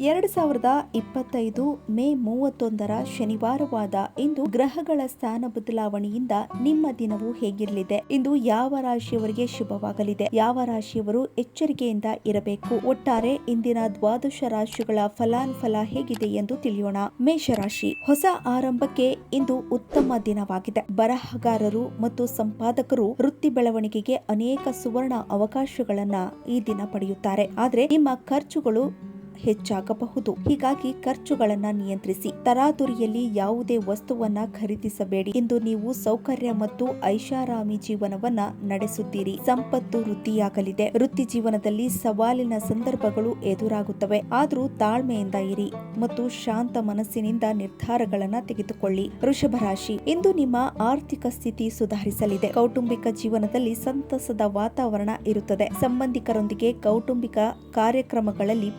ಎರಡು ಸಾವಿರದ ಇಪ್ಪತ್ತೈದು ಮೇ ಮೂವತ್ತೊಂದರ ಶನಿವಾರವಾದ ಇಂದು ಗ್ರಹಗಳ ಸ್ಥಾನ ಬದಲಾವಣೆಯಿಂದ ನಿಮ್ಮ ದಿನವು ಹೇಗಿರಲಿದೆ? ಇಂದು ಯಾವ ರಾಶಿಯವರಿಗೆ ಶುಭವಾಗಲಿದೆ? ಯಾವ ರಾಶಿಯವರು ಎಚ್ಚರಿಕೆಯಿಂದ ಇರಬೇಕು? ಒಟ್ಟಾರೆ ಇಂದಿನ ದ್ವಾದಶ ರಾಶಿಗಳ ಫಲಾನುಫಲ ಹೇಗಿದೆ ಎಂದು ತಿಳಿಯೋಣ. ಮೇಷರಾಶಿ, ಹೊಸ ಆರಂಭಕ್ಕೆ ಇಂದು ಉತ್ತಮ ದಿನವಾಗಿದೆ. ಬರಹಗಾರರು ಮತ್ತು ಸಂಪಾದಕರು ವೃತ್ತಿ ಬೆಳವಣಿಗೆಗೆ ಅನೇಕ ಸುವರ್ಣ ಅವಕಾಶಗಳನ್ನ ಈ ದಿನ ಪಡೆಯುತ್ತಾರೆ. ಆದರೆ ನಿಮ್ಮ ಖರ್ಚುಗಳು ಹೆಚ್ಚಾಗಬಹುದು. ಹೀಗಾಗಿ ಖರ್ಚುಗಳನ್ನ ನಿಯಂತ್ರಿಸಿ. ತರಾತುರಿಯಲ್ಲಿ ಯಾವುದೇ ವಸ್ತುವನ್ನ ಖರೀದಿಸಬೇಡಿ ಇಂದು ನೀವು ಸೌಕರ್ಯ ಮತ್ತು ಐಷಾರಾಮಿ ಜೀವನವನ್ನ ನಡೆಸುತ್ತೀರಿ. ಸಂಪತ್ತು ವೃದ್ಧಿಯಾಗಲಿದೆ. ವೃತ್ತಿ ಜೀವನದಲ್ಲಿ ಸವಾಲಿನ ಸಂದರ್ಭಗಳು ಎದುರಾಗುತ್ತವೆ. ಆದರೂ ತಾಳ್ಮೆಯಿಂದ ಇರಿ ಮತ್ತು ಶಾಂತ ಮನಸ್ಸಿನಿಂದ ನಿರ್ಧಾರಗಳನ್ನ ತೆಗೆದುಕೊಳ್ಳಿ. ವೃಷಭ ರಾಶಿ, ಇಂದು ನಿಮ್ಮ ಆರ್ಥಿಕ ಸ್ಥಿತಿ ಸುಧಾರಿಸಲಿದೆ. ಕೌಟುಂಬಿಕ ಜೀವನದಲ್ಲಿ ಸಂತಸದ ವಾತಾವರಣ ಇರುತ್ತದೆ. ಸಂಬಂಧಿಕರೊಂದಿಗೆ ಕೌಟುಂಬಿಕ ಕಾರ್ಯಕ್ರಮಗಳಲ್ಲಿ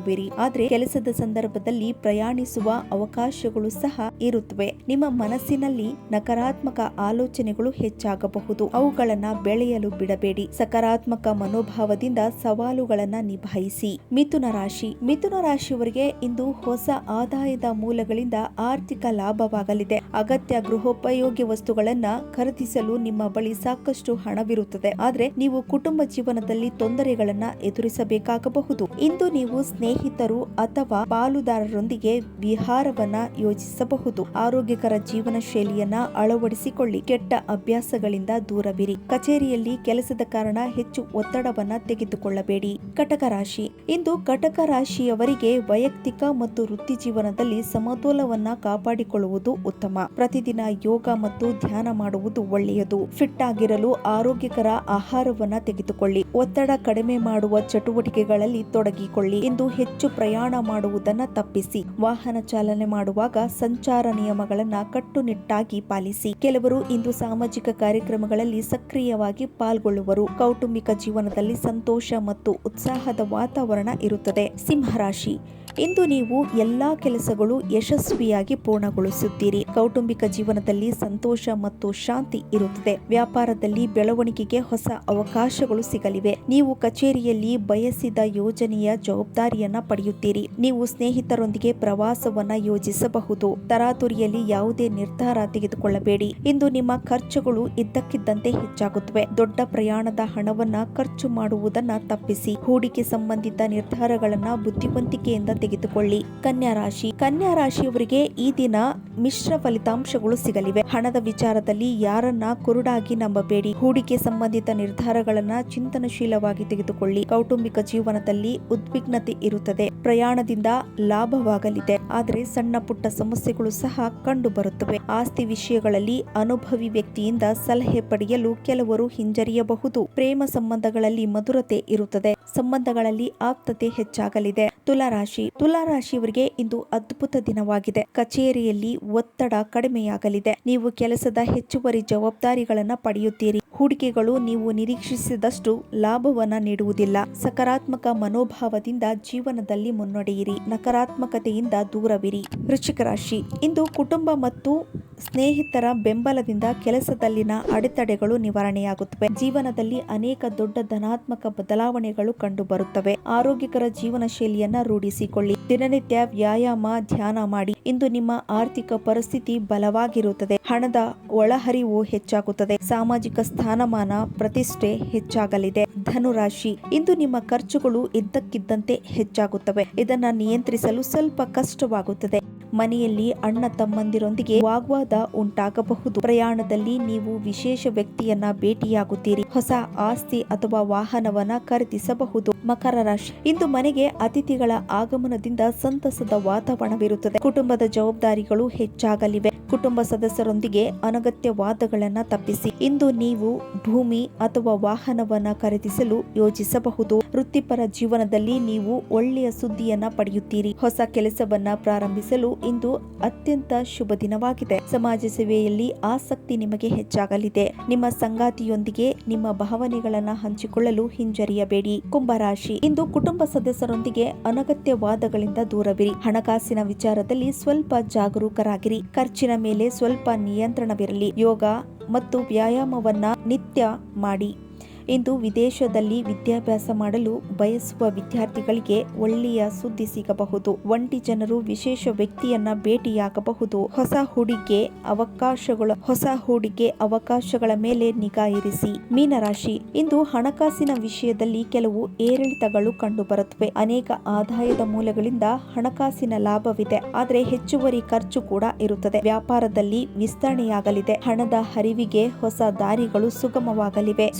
ಪಾಲ್ಗೊಳ್ಳುವಿರಿ ಆದ್ರೆ ಕೆಲಸದ ಸಂದರ್ಭದಲ್ಲಿ ಪ್ರಯಾಣಿಸುವ ಅವಕಾಶಗಳು ಸಹ ಇರುತ್ತವೆ. ನಿಮ್ಮ ಮನಸ್ಸಿನಲ್ಲಿ ನಕಾರಾತ್ಮಕ ಆಲೋಚನೆಗಳು ಹೆಚ್ಚಾಗಬಹುದು. ಅವುಗಳನ್ನ ಬೆಳೆಯಲು ಬಿಡಬೇಡಿ. ಸಕಾರಾತ್ಮಕ ಮನೋಭಾವದಿಂದ ಸವಾಲುಗಳನ್ನ ನಿಭಾಯಿಸಿ. ಮಿಥುನ ರಾಶಿ. ಮಿಥುನ ರಾಶಿಯವರಿಗೆ ಇಂದು ಹೊಸ ಆದಾಯದ ಮೂಲಗಳಿಂದ ಆರ್ಥಿಕ ಲಾಭವಾಗಲಿದೆ. ಅಗತ್ಯ ಗೃಹೋಪಯೋಗಿ ವಸ್ತುಗಳನ್ನ ಖರೀದಿಸಲು ನಿಮ್ಮ ಬಳಿ ಸಾಕಷ್ಟು ಹಣವಿರುತ್ತದೆ. ಆದ್ರೆ ನೀವು ಕುಟುಂಬ ಜೀವನದಲ್ಲಿ ತೊಂದರೆಗಳನ್ನ ಎದುರಿಸಬೇಕಾಗಬಹುದು. ಇಂದು ನೀವು ಸ್ನೇಹಿತರು ಅಥವಾ ಪಾಲುದಾರರೊಂದಿಗೆ ವಿಹಾರವನ್ನ ಯೋಜಿಸಬಹುದು. ಆರೋಗ್ಯಕರ ಜೀವನ ಶೈಲಿಯನ್ನ ಅಳವಡಿಸಿಕೊಳ್ಳಿ. ಕೆಟ್ಟ ಅಭ್ಯಾಸಗಳಿಂದ ದೂರವಿರಿ. ಕಚೇರಿಯಲ್ಲಿ ಕೆಲಸದ ಕಾರಣ ಹೆಚ್ಚು ಒತ್ತಡವನ್ನ ತೆಗೆದುಕೊಳ್ಳಬೇಡಿ. ಕಟಕ ರಾಶಿ. ಇಂದು ಕಟಕ ರಾಶಿಯವರಿಗೆ ವೈಯಕ್ತಿಕ ಮತ್ತು ವೃತ್ತಿ ಜೀವನದಲ್ಲಿ ಸಮತೋಲವನ್ನ ಕಾಪಾಡಿಕೊಳ್ಳುವುದು ಉತ್ತಮ. ಪ್ರತಿದಿನ ಯೋಗ ಮತ್ತು ಧ್ಯಾನ ಮಾಡುವುದು ಒಳ್ಳೆಯದು. ಫಿಟ್ ಆಗಿರಲು ಆರೋಗ್ಯಕರ ಆಹಾರವನ್ನ ತೆಗೆದುಕೊಳ್ಳಿ. ಒತ್ತಡ ಕಡಿಮೆ ಮಾಡುವ ಚಟುವಟಿಕೆಗಳಲ್ಲಿ ತೊಡಗಿಕೊಳ್ಳಿ. ಇಂದು ಹೆಚ್ಚು ಪ್ರಯಾಣ ಮಾಡುವುದನ್ನು ತಪ್ಪಿಸಿ. ವಾಹನ ಚಾಲನೆ ಮಾಡುವಾಗ ಸಂಚಾರ ನಿಯಮಗಳನ್ನು ಕಟ್ಟುನಿಟ್ಟಾಗಿ ಪಾಲಿಸಿ. ಕೆಲವರು ಇಂದು ಸಾಮಾಜಿಕ ಕಾರ್ಯಕ್ರಮಗಳಲ್ಲಿ ಸಕ್ರಿಯವಾಗಿ ಪಾಲ್ಗೊಳ್ಳುವರು. ಕೌಟುಂಬಿಕ ಜೀವನದಲ್ಲಿ ಸಂತೋಷ ಮತ್ತು ಉತ್ಸಾಹದ ವಾತಾವರಣ ಇರುತ್ತದೆ. ಸಿಂಹರಾಶಿ ಇಂದು ನೀವು ಎಲ್ಲಾ ಕೆಲಸಗಳು ಯಶಸ್ವಿಯಾಗಿ ಪೂರ್ಣಗೊಳಿಸುತ್ತೀರಿ. ಕೌಟುಂಬಿಕ ಜೀವನದಲ್ಲಿ ಸಂತೋಷ ಮತ್ತು ಶಾಂತಿ ಇರುತ್ತದೆ. ವ್ಯಾಪಾರದಲ್ಲಿ ಬೆಳವಣಿಗೆಗೆ ಹೊಸ ಅವಕಾಶಗಳು ಸಿಗಲಿವೆ. ನೀವು ಕಚೇರಿಯಲ್ಲಿ ಬಯಸಿದ ಯೋಜನೆಯ ಜವಾಬ್ದಾರಿಯನ್ನ ಪಡೆಯುತ್ತೀರಿ. ನೀವು ಸ್ನೇಹಿತರೊಂದಿಗೆ ಪ್ರವಾಸವನ್ನ ಯೋಜಿಸಬಹುದು. ತರಾತುರಿಯಲ್ಲಿ ಯಾವುದೇ ನಿರ್ಧಾರ ತೆಗೆದುಕೊಳ್ಳಬೇಡಿ. ಇಂದು ನಿಮ್ಮ ಖರ್ಚುಗಳು ಇದ್ದಕ್ಕಿದ್ದಂತೆ ಹೆಚ್ಚಾಗುತ್ತವೆ. ದೊಡ್ಡ ಪ್ರಯಾಣದ ಹಣವನ್ನ ಖರ್ಚು ಮಾಡುವುದನ್ನ ತಪ್ಪಿಸಿ. ಹೂಡಿಕೆ ಸಂಬಂಧಿತ ನಿರ್ಧಾರಗಳನ್ನ ಬುದ್ಧಿವಂತಿಕೆಯಿಂದ ತೆಗೆದುಕೊಳ್ಳಿ. ಕನ್ಯಾ ರಾಶಿ. ಕನ್ಯಾ ರಾಶಿಯವರಿಗೆ ಈ ದಿನ ಮಿಶ್ರ ಫಲಿತಾಂಶಗಳು ಸಿಗಲಿವೆ. ಹಣದ ವಿಚಾರದಲ್ಲಿ ಯಾರನ್ನ ಕುರುಡಾಗಿ ನಂಬಬೇಡಿ. ಹೂಡಿಕೆ ಸಂಬಂಧಿತ ನಿರ್ಧಾರಗಳನ್ನ ಚಿಂತನಶೀಲವಾಗಿ ತೆಗೆದುಕೊಳ್ಳಿ. ಕೌಟುಂಬಿಕ ಜೀವನದಲ್ಲಿ ಉದ್ವಿಗ್ನತೆ ಇರುತ್ತದೆ. ಪ್ರಯಾಣದಿಂದ ಲಾಭವಾಗಲಿದೆ. ಆದರೆ ಸಣ್ಣ ಪುಟ್ಟ ಸಮಸ್ಯೆಗಳು ಸಹ ಕಂಡು ಬರುತ್ತವೆ ಆಸ್ತಿ ವಿಷಯಗಳಲ್ಲಿ ಅನುಭವಿ ವ್ಯಕ್ತಿಯಿಂದ ಸಲಹೆ ಪಡೆಯಲು ಕೆಲವರು ಹಿಂಜರಿಯಬಹುದು. ಪ್ರೇಮ ಸಂಬಂಧಗಳಲ್ಲಿ ಮಧುರತೆ ಇರುತ್ತದೆ. ಸಂಬಂಧಗಳಲ್ಲಿ ಆಪ್ತತೆ ಹೆಚ್ಚಾಗಲಿದೆ. ತುಲಾರಾಶಿ. ತುಲಾರಾಶಿಯವರಿಗೆ ಇಂದು ಅದ್ಭುತ ದಿನವಾಗಿದೆ. ಕಚೇರಿಯಲ್ಲಿ ಒತ್ತಡ ಕಡಿಮೆಯಾಗಲಿದೆ. ನೀವು ಕೆಲಸದ ಹೆಚ್ಚುವರಿ ಜವಾಬ್ದಾರಿಗಳನ್ನು ಪಡೆಯುತ್ತೀರಿ. ಹೂಡಿಕೆಗಳು ನೀವು ನಿರೀಕ್ಷಿಸಿದಷ್ಟು ಲಾಭವನ್ನ ನೀಡುವುದಿಲ್ಲ. ಸಕಾರಾತ್ಮಕ ಮನೋಭಾವದಿಂದ ಜೀವನದಲ್ಲಿ ಮುನ್ನಡೆಯಿರಿ. ನಕಾರಾತ್ಮಕತೆಯಿಂದ ದೂರವಿರಿ. ವೃಶ್ಚಿಕ ರಾಶಿ. ಇಂದು ಕುಟುಂಬ ಮತ್ತು ಸ್ನೇಹಿತರ ಬೆಂಬಲದಿಂದ ಕೆಲಸದಲ್ಲಿನ ಅಡೆತಡೆಗಳು ನಿವಾರಣೆಯಾಗುತ್ತವೆ. ಜೀವನದಲ್ಲಿ ಅನೇಕ ದೊಡ್ಡ ಧನಾತ್ಮಕ ಬದಲಾವಣೆಗಳು ಕಂಡು ಬರುತ್ತವೆ ಆರೋಗ್ಯಕರ ಜೀವನ ಶೈಲಿಯನ್ನ ರೂಢಿಸಿಕೊಳ್ಳಿ. ದಿನನಿತ್ಯ ವ್ಯಾಯಾಮ, ಧ್ಯಾನ ಮಾಡಿ. ಇಂದು ನಿಮ್ಮ ಆರ್ಥಿಕ ಪರಿಸ್ಥಿತಿ ಬಲವಾಗಿರುತ್ತದೆ. ಹಣದ ಒಳಹರಿವು ಹೆಚ್ಚಾಗುತ್ತದೆ. ಸಾಮಾಜಿಕ ಸ್ಥಾನಮಾನ, ಪ್ರತಿಷ್ಠೆ ಹೆಚ್ಚಾಗಲಿದೆ. ಧನುರಾಶಿ, ಇಂದು ನಿಮ್ಮ ಖರ್ಚುಗಳು ಇದ್ದಕ್ಕಿದ್ದಂತೆ ಹೆಚ್ಚಾಗುತ್ತವೆ. ಇದನ್ನ ನಿಯಂತ್ರಿಸಲು ಸ್ವಲ್ಪ ಕಷ್ಟವಾಗುತ್ತದೆ. ಮನೆಯಲ್ಲಿ ಅಣ್ಣ ತಮ್ಮಂದಿರೊಂದಿಗೆ ವಾಗ್ವಾದ ಉಂಟಾಗಬಹುದು. ಪ್ರಯಾಣದಲ್ಲಿ ನೀವು ವಿಶೇಷ ವ್ಯಕ್ತಿಯನ್ನ ಭೇಟಿಯಾಗುತ್ತೀರಿ. ಹೊಸ ಆಸ್ತಿ ಅಥವಾ ವಾಹನವನ್ನ ಖರೀದಿಸಬಹುದು. ಮಕರ ರಾಶಿ. ಇಂದು ಮನೆಗೆ ಅತಿಥಿಗಳ ಆಗಮನದಿಂದ ಸಂತಸದ ವಾತಾವರಣವಿರುತ್ತದೆ. ಕುಟುಂಬದ ಜವಾಬ್ದಾರಿಗಳು ಹೆಚ್ಚಾಗಲಿವೆ. ಕುಟುಂಬ ಸದಸ್ಯರೊಂದಿಗೆ ಅನಗತ್ಯ ವಾದಗಳನ್ನು ತಪ್ಪಿಸಿ. ಇಂದು ನೀವು ಭೂಮಿ ಅಥವಾ ವಾಹನವನ್ನ ಖರೀದಿಸಲು ಯೋಜಿಸಬಹುದು. ವೃತ್ತಿಪರ ಜೀವನದಲ್ಲಿ ನೀವು ಒಳ್ಳೆಯ ಸುದ್ದಿಯನ್ನ ಪಡೆಯುತ್ತೀರಿ. ಹೊಸ ಕೆಲಸವನ್ನ ಪ್ರಾರಂಭಿಸಲು ಇಂದು ಅತ್ಯಂತ ಶುಭ ದಿನವಾಗಿದೆ. ಸಮಾಜ ಸೇವೆಯಲ್ಲಿ ಆಸಕ್ತಿ ನಿಮಗೆ ಹೆಚ್ಚಾಗಲಿದೆ. ನಿಮ್ಮ ಸಂಗಾತಿಯೊಂದಿಗೆ ನಿಮ್ಮ ಭಾವನೆಗಳನ್ನ ಹಂಚಿಕೊಳ್ಳಲು ಹಿಂಜರಿಯಬೇಡಿ. ಕುಂಭರಾಶಿ ಇಂದು ಕುಟುಂಬ ಸದಸ್ಯರೊಂದಿಗೆ ಅನಗತ್ಯ ವಾದಗಳಿಂದ ದೂರವಿರಿ. ಹಣಕಾಸಿನ ವಿಚಾರದಲ್ಲಿ ಸ್ವಲ್ಪ ಜಾಗರೂಕರಾಗಿರಿ. ಖರ್ಚಿನ ಮೇಲೆ ಸ್ವಲ್ಪ ನಿಯಂತ್ರಣವಿರಲಿ. ಯೋಗ ಮತ್ತು ವ್ಯಾಯಾಮವನ್ನ ನಿತ್ಯ ಮಾಡಿ. ಇಂದು ವಿದೇಶದಲ್ಲಿ ವಿದ್ಯಾಭ್ಯಾಸ ಮಾಡಲು ಬಯಸುವ ವಿದ್ಯಾರ್ಥಿಗಳಿಗೆ ಒಳ್ಳೆಯ ಸುದ್ದಿ ಸಿಗಬಹುದು. ಒಂಟಿ ಜನರು ವಿಶೇಷ ವ್ಯಕ್ತಿಯನ್ನ ಭೇಟಿಯಾಗಬಹುದು. ಹೊಸ ಹೂಡಿಕೆ ಅವಕಾಶಗಳು, ಹೊಸ ಹೂಡಿಕೆ ಅವಕಾಶಗಳ ಮೇಲೆ ನಿಗಾ ಇರಿಸಿ. ಮೀನರಾಶಿ, ಇಂದು ಹಣಕಾಸಿನ ವಿಷಯದಲ್ಲಿ ಕೆಲವು ಏರಿಳಿತಗಳು ಕಂಡುಬರುತ್ತವೆ. ಅನೇಕ ಆದಾಯದ ಮೂಲಗಳಿಂದ ಹಣಕಾಸಿನ ಲಾಭವಿದೆ. ಆದರೆ ಹೆಚ್ಚುವರಿ ಖರ್ಚು ಕೂಡ ಇರುತ್ತದೆ. ವ್ಯಾಪಾರದಲ್ಲಿ ವಿಸ್ತರಣೆಯಾಗಲಿದೆ. ಹಣದ ಹರಿವಿಗೆ ಹೊಸ ದಾರಿಗಳು ಸುಗಮವಾಗಲಿವೆ.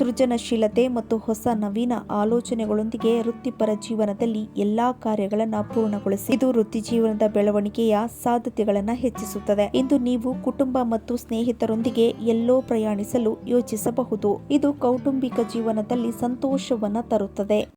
ಸೃಜನಶೀಲತೆ ಮತ್ತು ಹೊಸ ನವೀನ ಆಲೋಚನೆಗಳೊಂದಿಗೆ ವೃತ್ತಿಪರ ಜೀವನದಲ್ಲಿ ಎಲ್ಲಾ ಕಾರ್ಯಗಳನ್ನು ಪೂರ್ಣಗೊಳಿಸಿ, ಇದು ವೃತ್ತಿ ಜೀವನದ ಬೆಳವಣಿಗೆಯ ಸಾಧ್ಯತೆಗಳನ್ನು ಹೆಚ್ಚಿಸುತ್ತದೆ. ಇಂದು ನೀವು ಕುಟುಂಬ ಮತ್ತು ಸ್ನೇಹಿತರೊಂದಿಗೆ ಎಲ್ಲೋ ಪ್ರಯಾಣಿಸಲು ಯೋಚಿಸಬಹುದು. ಇದು ಕೌಟುಂಬಿಕ ಜೀವನದಲ್ಲಿ ಸಂತೋಷವನ್ನು ತರುತ್ತದೆ.